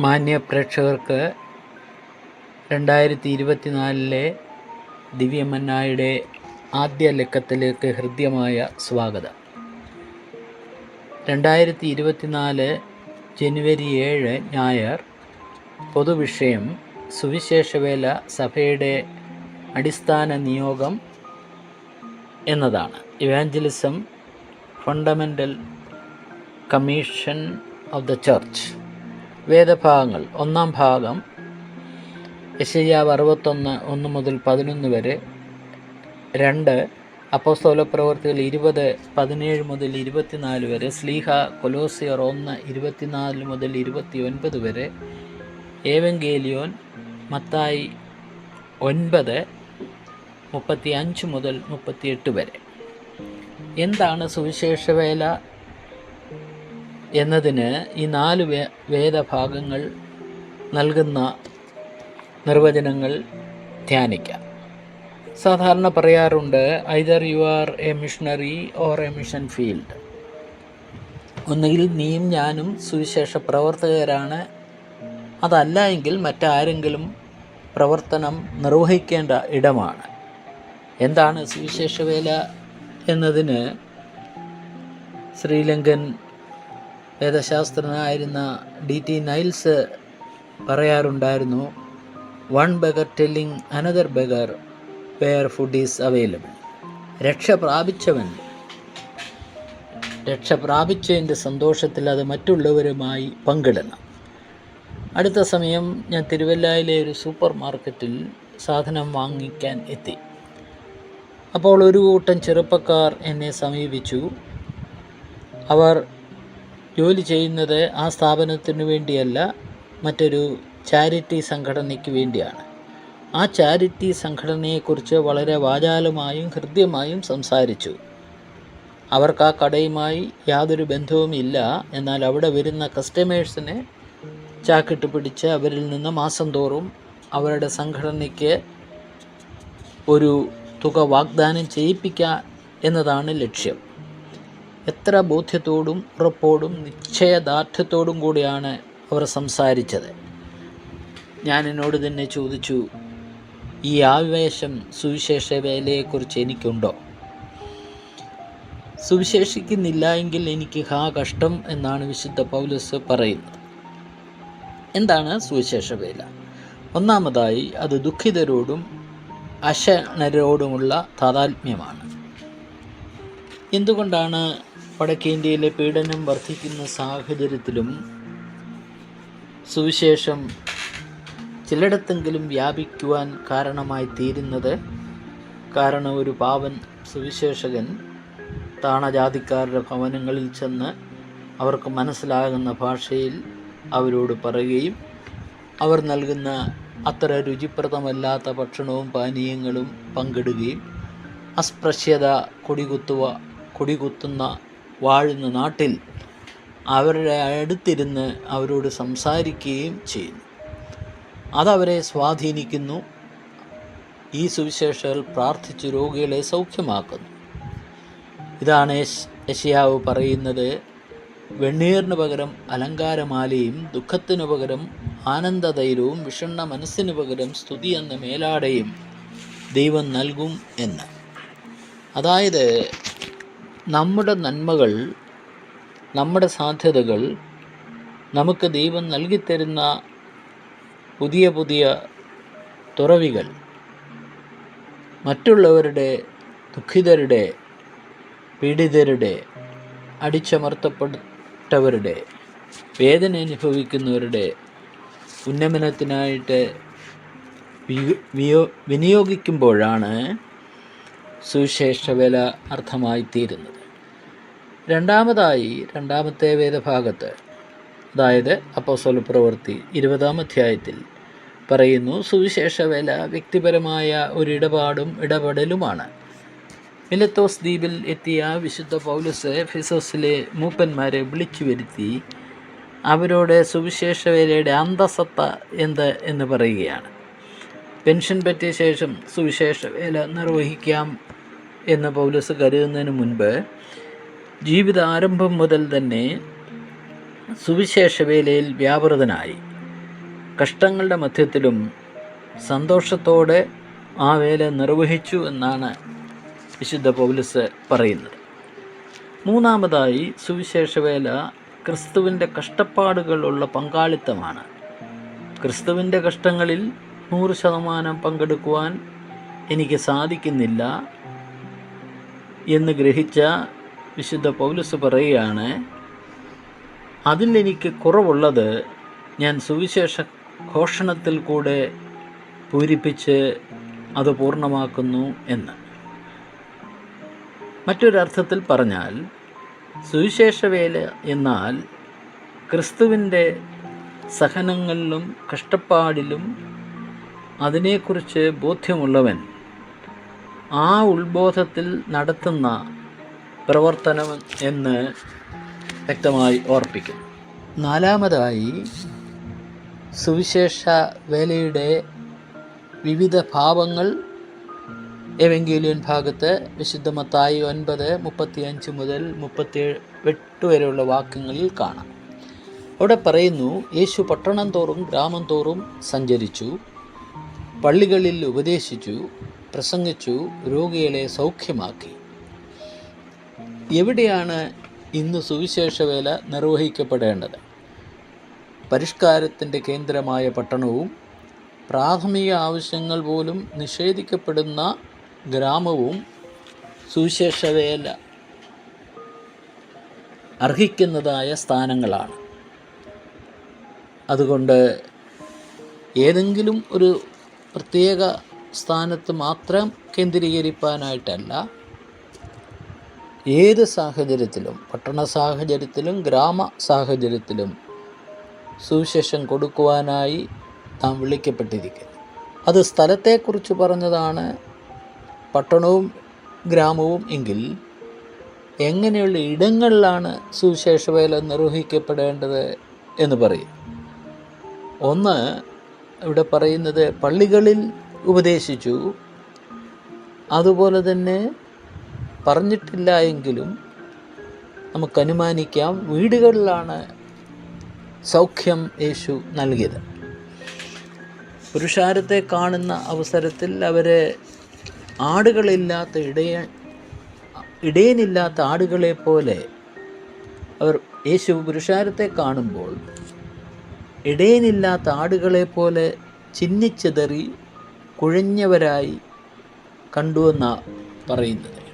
മാന്യ പ്രേക്ഷകർക്ക് രണ്ടായിരത്തി ഇരുപത്തിനാലിലെ ദിവ്യമന്നായുടെ ആദ്യ ലക്കത്തിലേക്ക് ഹൃദ്യമായ സ്വാഗതം. രണ്ടായിരത്തി ഇരുപത്തിനാല് ജനുവരി ഏഴ് ഞായർ പൊതുവിഷയം സുവിശേഷവേല സഭയുടെ അടിസ്ഥാന നിയോഗം എന്നതാണ്. Evangelism fundamental commission of the church. വേദഭാഗങ്ങൾ. ഒന്നാം ഭാഗം യശയ്യാവ് അറുപത്തൊന്ന് ഒന്ന് മുതൽ പതിനൊന്ന് വരെ. രണ്ട് അപ്പോസ്തോല പ്രവർത്തികൾ ഇരുപത് പതിനേഴ് മുതൽ ഇരുപത്തിനാല് വരെ. സ്ലീഹ കൊലോസിയർ ഒന്ന് ഇരുപത്തിനാല് മുതൽ ഇരുപത്തി ഒൻപത് വരെ. ഏവങ്കേലിയോൻ മത്തായി ഒൻപത് മുപ്പത്തി അഞ്ച് മുതൽ മുപ്പത്തിയെട്ട് വരെ. എന്താണ് സുവിശേഷവേല? എന്നതിന് ഈ നാല് വേ വേദഭാഗങ്ങൾ നൽകുന്ന നിർവചനങ്ങൾ ധ്യാനിക്കാം. സാധാരണ പറയാറുണ്ട് either you are a missionary or a mission field ഒന്നുകിൽ നീയും ഞാനും സുവിശേഷ പ്രവർത്തകരാണ്. അതല്ല എങ്കിൽ മറ്റാരെങ്കിലും പ്രവർത്തനം നിർവഹിക്കേണ്ട ഇടമാണ്. എന്താണ് സുവിശേഷ വേല എന്നതിന് ശ്രീലങ്കൻ വേദശാസ്ത്രജ്ഞനായിരുന്ന ഡി ടി നൈൽസ് പറയാറുണ്ടായിരുന്നു one beggar telling another beggar where food is available. രക്ഷ പ്രാപിച്ചവൻ. രക്ഷ പ്രാപിച്ചതിന്റെ സന്തോഷത്തിൽ അത് മറ്റുള്ളവരുമായി പങ്കിടണം. അടുത്ത സമയം ഞാൻ തിരുവല്ലയിലെ ഒരു സൂപ്പർ മാർക്കറ്റിൽ സാധനം വാങ്ങിക്കാൻ എത്തി. അപ്പോൾ ഒരു കൂട്ടം ചെറുപ്പക്കാർ എന്നെ സമീപിച്ചു. അവർ ജോലി ചെയ്യുന്നത് ആ സ്ഥാപനത്തിന് വേണ്ടിയല്ല മറ്റൊരു ചാരിറ്റി സംഘടനയ്ക്ക് വേണ്ടിയാണ്. ആ ചാരിറ്റി സംഘടനയെക്കുറിച്ച് വളരെ വാചാലമായും ഹൃദ്യമായും സംസാരിച്ചു. അവർക്ക് ആ കടയുമായി യാതൊരു ബന്ധവുമില്ല എന്നാൽ അവിടെ വരുന്ന കസ്റ്റമേഴ്സിനെ ചാക്കിട്ട് പിടിച്ച് അവരിൽ നിന്ന് മാസം തോറും അവരുടെ സംഘടനയ്ക്ക് ഒരു തുക വാഗ്ദാനം ചെയ്യിപ്പിക്കുക എന്നതാണ് ലക്ഷ്യം. എത്ര ബോധ്യത്തോടും ഉറപ്പോടും നിശ്ചയദാർഢ്യത്തോടും കൂടിയാണ് അവർ സംസാരിച്ചത്. ഞാൻ എന്നോട് തന്നെ ചോദിച്ചു ഈ ആവേശം സുവിശേഷ വേലയെക്കുറിച്ച് എനിക്കുണ്ടോ? സുവിശേഷിക്കുന്നില്ല എങ്കിൽ എനിക്ക് ഹാ കഷ്ടം എന്നാണ് വിശുദ്ധ പൗലസ് പറയുന്നത്. എന്താണ് സുവിശേഷ വേല? ഒന്നാമതായി അത് ദുഃഖിതരോടും അശനരോടുമുള്ള താതാത്മ്യമാണ്. എന്തുകൊണ്ടാണ് വടക്കേ ഇന്ത്യയിലെ പീഡനം വർദ്ധിക്കുന്ന സാഹചര്യത്തിലും സുവിശേഷം ചിലയിടത്തെങ്കിലും വ്യാപിക്കുവാൻ കാരണമായി തീരുന്നത് കാരണം ഒരു പാവൻ സുവിശേഷകൻ താണജാതിക്കാരുടെ ഭവനങ്ങളിൽ ചെന്ന് അവർക്ക് മനസ്സിലാകുന്ന ഭാഷയിൽ അവരോട് പറയുകയും അവർ നൽകുന്ന അത്ര രുചിപ്രദമല്ലാത്ത ഭക്ഷണവും പാനീയങ്ങളും പങ്കിടുകയും അസ്പൃശ്യത കൊടികുത്തുവ കൊടികുത്തുന്ന വാഴുന്ന നാട്ടിൽ അവരുടെ അടുത്തിരുന്ന് അവരോട് സംസാരിക്കുകയും ചെയ്യുന്നു. അതവരെ സ്വാധീനിക്കുന്നു. ഈ സുവിശേഷകൾ പ്രാർത്ഥിച്ച് രോഗികളെ സൗഖ്യമാക്കുന്നു. ഇതാണ് യശിയാവ് പറയുന്നത് വെണ്ണീറിന് പകരം അലങ്കാരമാലയും ദുഃഖത്തിനു പകരം ആനന്ദതൈലവും വിഷണ്ണ മനസ്സിന് പകരം സ്തുതി എന്ന മേലാടയും ദൈവം നൽകും എന്ന്. അതായത് നമ്മുടെ നന്മകൾ നമ്മുടെ സാധ്യതകൾ നമുക്ക് ദൈവം നൽകിത്തരുന്ന പുതിയ പുതിയ തുറവികൾ മറ്റുള്ളവരുടെ ദുഃഖിതരുടെ പീഡിതരുടെ അടിച്ചമർത്തപ്പെട്ടവരുടെ വേദന അനുഭവിക്കുന്നവരുടെ ഉന്നമനത്തിനായിട്ട് വിനിയോഗിക്കുമ്പോഴാണ് സുവിശേഷവേല അർത്ഥമായി തീരുന്നത് രണ്ടാമതായി രണ്ടാമത്തെ വേദഭാഗത്ത് അതായത് അപ്പോസ്വല പ്രവൃത്തി ഇരുപതാം അധ്യായത്തിൽ പറയുന്നു സുവിശേഷവേല വ്യക്തിപരമായ ഒരു ഇടപാടും ഇടപെടലുമാണ്. മിലത്തോസ് ദ്വീപിൽ എത്തിയ വിശുദ്ധ പൗലസ് ഫിസോസിലെ മൂപ്പന്മാരെ വിളിച്ചു വരുത്തി അവരോട് സുവിശേഷവേലയുടെ അന്തസത്ത എന്ത് എന്ന് പറയുകയാണ്. പെൻഷൻ പറ്റിയ ശേഷം സുവിശേഷ വേല നിർവഹിക്കാം എന്ന് പൗലസ് കരുതുന്നതിന് മുൻപ് ജീവിതാരംഭം മുതൽ തന്നെ സുവിശേഷ വേലയിൽ വ്യാപൃതനായി. കഷ്ടങ്ങളുടെ മധ്യത്തിലും സന്തോഷത്തോടെ ആ വേല നിർവഹിച്ചു എന്നാണ് വിശുദ്ധ പൗലസ് പറയുന്നത്. മൂന്നാമതായി സുവിശേഷ വേല ക്രിസ്തുവിന്റെ കഷ്ടപ്പാടുകളുള്ള പങ്കാളിത്തമാണ്. ക്രിസ്തുവിന്റെ കഷ്ടങ്ങളിൽ നൂറ് ശതമാനം പങ്കെടുക്കുവാൻ എനിക്ക് സാധിക്കുന്നില്ല. എന്ന് ഗ്രഹിച്ച വിശുദ്ധ പൗലസ് പറയുകയാണ് അതിലെനിക്ക് കുറവുള്ളത് ഞാൻ സുവിശേഷ ഘോഷണത്തിൽ കൂടെ പൂരിപ്പിച്ച് അത് പൂർണമാക്കുന്നു എന്ന്. മറ്റൊരർത്ഥത്തിൽ പറഞ്ഞാൽ സുവിശേഷവേല എന്നാൽ ക്രിസ്തുവിന്റെ സഹനങ്ങളിലും കഷ്ടപ്പാടിലും അതിനെക്കുറിച്ച് ബോധ്യമുള്ളവൻ ആ ഉത്ബോധത്തിൽ നടത്തുന്ന പ്രവർത്തനം എന്ന് വ്യക്തമായി ഓർപ്പിക്കും. നാലാമതായി സുവിശേഷ വേലയുടെ വിവിധ ഭാവങ്ങൾ എവെങ്കിലിയൻ ഭാഗത്ത് വിശുദ്ധമത്തായി ഒൻപത് മുപ്പത്തിയഞ്ച് മുതൽ മുപ്പത്തി എട്ട് വരെയുള്ള വാക്യങ്ങളിൽ കാണാം. അവിടെ പറയുന്നു യേശു പട്ടണം തോറും ഗ്രാമം തോറും സഞ്ചരിച്ചു പള്ളികളിൽ ഉപദേശിച്ചു പ്രസംഗിച്ചു രോഗികളെ സൗഖ്യമാക്കി. എവിടെയാണ് ഇന്ന് സുവിശേഷ വേല നിർവഹിക്കപ്പെടേണ്ടത്? പരിഷ്കാരത്തിന്റെ കേന്ദ്രമായ പട്ടണവും പ്രാഥമിക ആവശ്യങ്ങൾ പോലും നിഷേധിക്കപ്പെടുന്ന ഗ്രാമവും സുവിശേഷ വേല അർഹിക്കുന്നതായ സ്ഥാനങ്ങളാണ്. അതുകൊണ്ട് ഏതെങ്കിലും ഒരു പ്രത്യേക സ്ഥാനത്ത് മാത്രം കേന്ദ്രീകരിക്കാനായിട്ടല്ല ഏത് സാഹചര്യത്തിലും പട്ടണ സാഹചര്യത്തിലും ഗ്രാമ സാഹചര്യത്തിലും സുവിശേഷം കൊടുക്കുവാനായി നാം വിളിക്കപ്പെട്ടിരിക്കുന്നു. അത് സ്ഥലത്തെക്കുറിച്ച് പറഞ്ഞതാണ് പട്ടണവും ഗ്രാമവും എങ്കിൽ എങ്ങനെയുള്ള ഇടങ്ങളിലാണ് സുവിശേഷ വേല നിർവഹിക്കപ്പെടേണ്ടത് എന്ന് പറയും. ഒന്ന് ഇവിടെ പറയുന്നത് പള്ളികളിൽ ഉപദേശിച്ചു. അതുപോലെ തന്നെ പറഞ്ഞിട്ടില്ല എങ്കിലും നമുക്ക് അനുമാനിക്കാം വീടുകളിലാണ് സൗഖ്യം യേശു നൽകിയത്. പുരുഷാരത്തെ കാണുന്ന അവസരത്തിൽ അവരെ ആടുകളില്ലാത്ത ഇടയ ഇടയനില്ലാത്ത ആടുകളെ പോലെ അവർ യേശു പുരുഷാരത്തെ കാണുമ്പോൾ ഇടയനില്ലാത്ത ആടുകളെ പോലെ ചിന്നിച്ചിതറി കുഴഞ്ഞവരായി കണ്ടുവെന്ന പറയുന്നത്.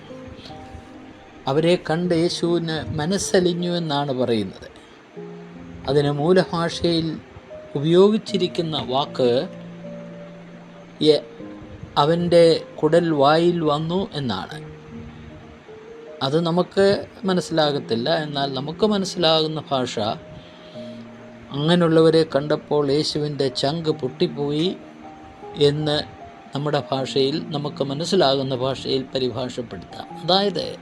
അവരെ കണ്ട് യേശുവിന് മനസ്സലിഞ്ഞു എന്നാണ് പറയുന്നത്. അതിന് മൂലഭാഷയിൽ ഉപയോഗിച്ചിരിക്കുന്ന വാക്ക് അവന്റെ കുടൽ വായിൽ വന്നു എന്നാണ്. അത് നമുക്ക് മനസ്സിലാകത്തില്ല. എന്നാൽ നമുക്ക് മനസ്സിലാകുന്ന ഭാഷ അങ്ങനെയുള്ളവരെ കണ്ടപ്പോൾ യേശുവിന്റെ ചങ്ക് പൊട്ടിപ്പോയി. എന്ന് നമ്മുടെ ഭാഷയിൽ നമുക്ക് മനസ്സിലാകുന്ന ഭാഷയിൽ പരിഭാഷപ്പെടുത്താം. അതായത്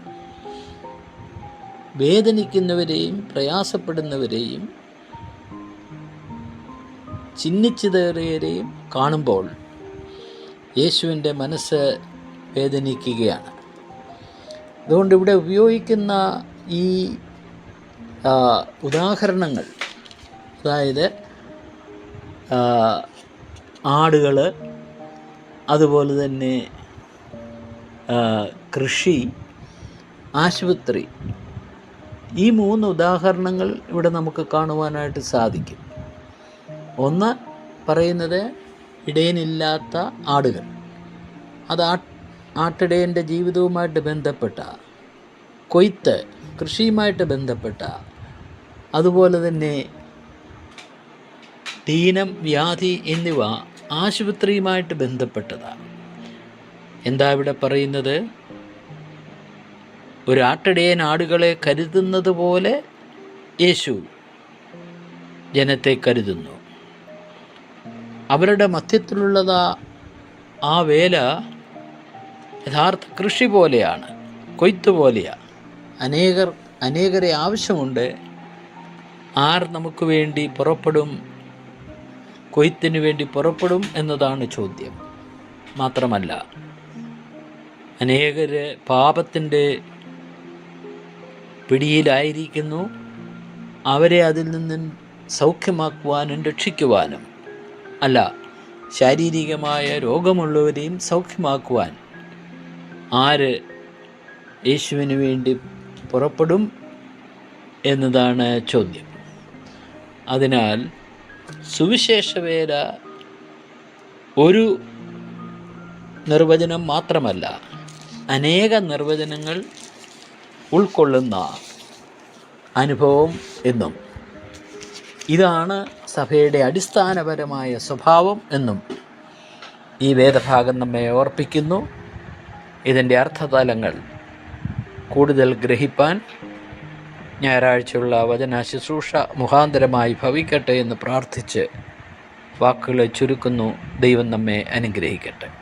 വേദനിക്കുന്നവരെയും പ്രയാസപ്പെടുന്നവരെയും ചിഹ്നിച്ചിതേറിയവരെയും കാണുമ്പോൾ യേശുവിന്റെ മനസ്സ് വേദനിക്കുകയാണ്. അതുകൊണ്ട് ഇവിടെ ഉപയോഗിക്കുന്ന ഈ ഉദാഹരണങ്ങൾ അതായത് ആടുകൾ അതുപോലെ തന്നെ കൃഷി ആശുപത്രി. ഈ മൂന്ന് ഉദാഹരണങ്ങൾ ഇവിടെ നമുക്ക് കാണുവാനായിട്ട് സാധിക്കും. ഒന്ന് പറയുന്നത് ഇടയനില്ലാത്ത ആടുകൾ. അത് ആ ആട്ടിടയന്റെ ജീവിതവുമായിട്ട് ബന്ധപ്പെട്ട കൊയ്ത്ത് കൃഷിയുമായിട്ട് ബന്ധപ്പെട്ട അതുപോലെ തന്നെ ദീനം വ്യാധി എന്നിവ ആശുപത്രിയുമായിട്ട് ബന്ധപ്പെട്ടതാണ്. എന്താ ഇവിടെ പറയുന്നത്? ഒരു ആട്ടിടയൻ ആടുകളെ കരുതുന്നത് പോലെ യേശു ജനത്തെ കരുതുന്നു. അവരുടെ മധ്യത്തിലുള്ളതാ ആ വേല യഥാർത്ഥ കൃഷി പോലെയാണ് കൊയ്ത്ത് പോലെയാണ് അനേകർ അനേകരെ ആവശ്യമുണ്ട്. ആർ നമുക്ക് വേണ്ടി പുറപ്പെടും കൊയ്ത്തിന് വേണ്ടി പുറപ്പെടും എന്നതാണ് ചോദ്യം. മാത്രമല്ല അനേകര് പാപത്തിന്റെ പിടിയിലായിരിക്കുന്നു. അവരെ അതിൽ നിന്നും സൗഖ്യമാക്കുവാനും രക്ഷിക്കുവാനും അല്ല ശാരീരികമായ രോഗമുള്ളവരെയും സൗഖ്യമാക്കുവാൻ ആര് യേശുവിന് വേണ്ടി പുറപ്പെടും എന്നതാണ് ചോദ്യം. അതിനാൽ സുവിശേഷവേല ഒരു നിർവചനം മാത്രമല്ല അനേക നിർവചനങ്ങൾ ഉൾക്കൊള്ളുന്ന അനുഭവം എന്നും. ഇതാണ് സഭയുടെ അടിസ്ഥാനപരമായ സ്വഭാവം എന്നും ഈ വേദഭാഗം നമ്മെ ഓർപ്പിക്കുന്നു. ഇതിന്റെ അർത്ഥതലങ്ങൾ കൂടുതൽ ഗ്രഹിപ്പാൻ ഞായറാഴ്ചയുള്ള വചന ശുശ്രൂഷ മുഖാന്തരമായി ഭവിക്കട്ടെ എന്ന് പ്രാർത്ഥിച്ച് വാക്കുകളെ ചുരുക്കുന്നു. ദൈവം നമ്മെ അനുഗ്രഹിക്കട്ടെ.